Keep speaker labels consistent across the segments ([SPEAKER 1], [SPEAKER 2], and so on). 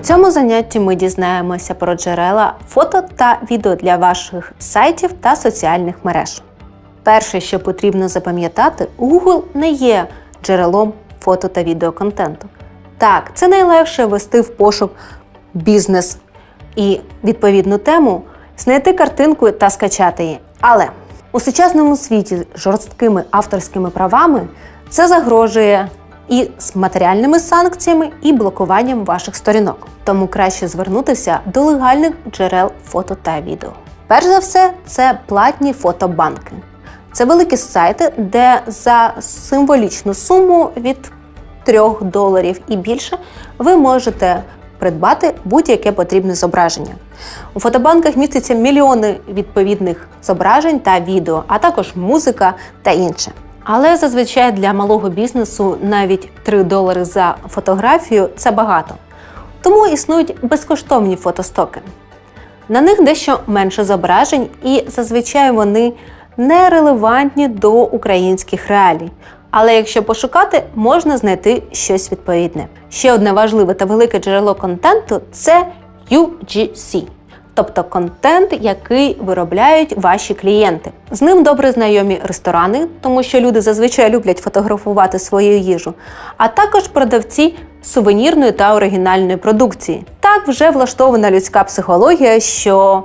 [SPEAKER 1] цьому занятті ми дізнаємося про джерела фото та відео для ваших сайтів та соціальних мереж. Перше, що потрібно запам'ятати, Google не є джерелом фото та відеоконтенту. Так, це найлегше ввести в пошук бізнес і відповідну тему, знайти картинку та скачати її. Але у сучасному світі жорсткими авторськими правами це загрожує і з матеріальними санкціями, і блокуванням ваших сторінок. Тому краще звернутися до легальних джерел фото та відео. Перш за все, це платні фотобанки. Це великі сайти, де за символічну суму від 3 доларів і більше ви можете придбати будь-яке потрібне зображення. У фотобанках містяться мільйони відповідних зображень та відео, а також музика та інше. Але зазвичай для малого бізнесу навіть 3 долари за фотографію це багато. Тому існують безкоштовні фотостоки. На них дещо менше зображень, і зазвичай вони нерелевантні до українських реалій. Але якщо пошукати, можна знайти щось відповідне. Ще одне важливе та велике джерело контенту це UGC, тобто контент, який виробляють ваші клієнти. З ним добре знайомі ресторани, тому що люди зазвичай люблять фотографувати свою їжу, а також продавці сувенірної та оригінальної продукції. Так вже влаштована людська психологія, що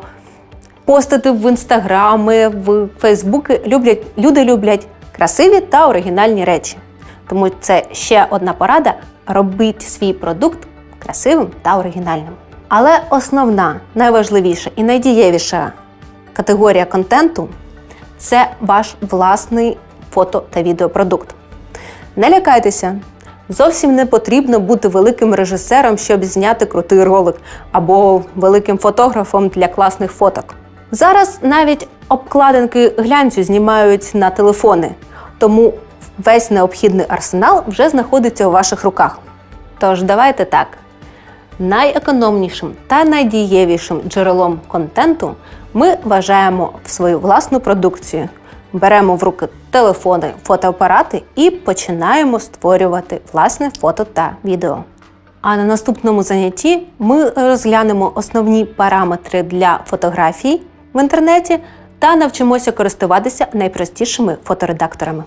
[SPEAKER 1] постити в інстаграми, в Фейсбуки люблять люди люблять красиві та оригінальні речі. Тому це ще одна порада: робіть свій продукт красивим та оригінальним. Але основна, найважливіша і найдієвіша категорія контенту це ваш власний фото та відеопродукт. Не лякайтеся, зовсім не потрібно бути великим режисером, щоб зняти крутий ролик, або великим фотографом для класних фоток. Зараз навіть обкладинки глянцю знімають на телефони, тому весь необхідний арсенал вже знаходиться у ваших руках. Тож давайте так. Найекономнішим та найдієвішим джерелом контенту ми вважаємо в свою власну продукцію. Беремо в руки телефони, фотоапарати і починаємо створювати власне фото та відео. А на наступному занятті ми розглянемо основні параметри для фотографій в інтернеті та навчимося користуватися найпростішими фоторедакторами.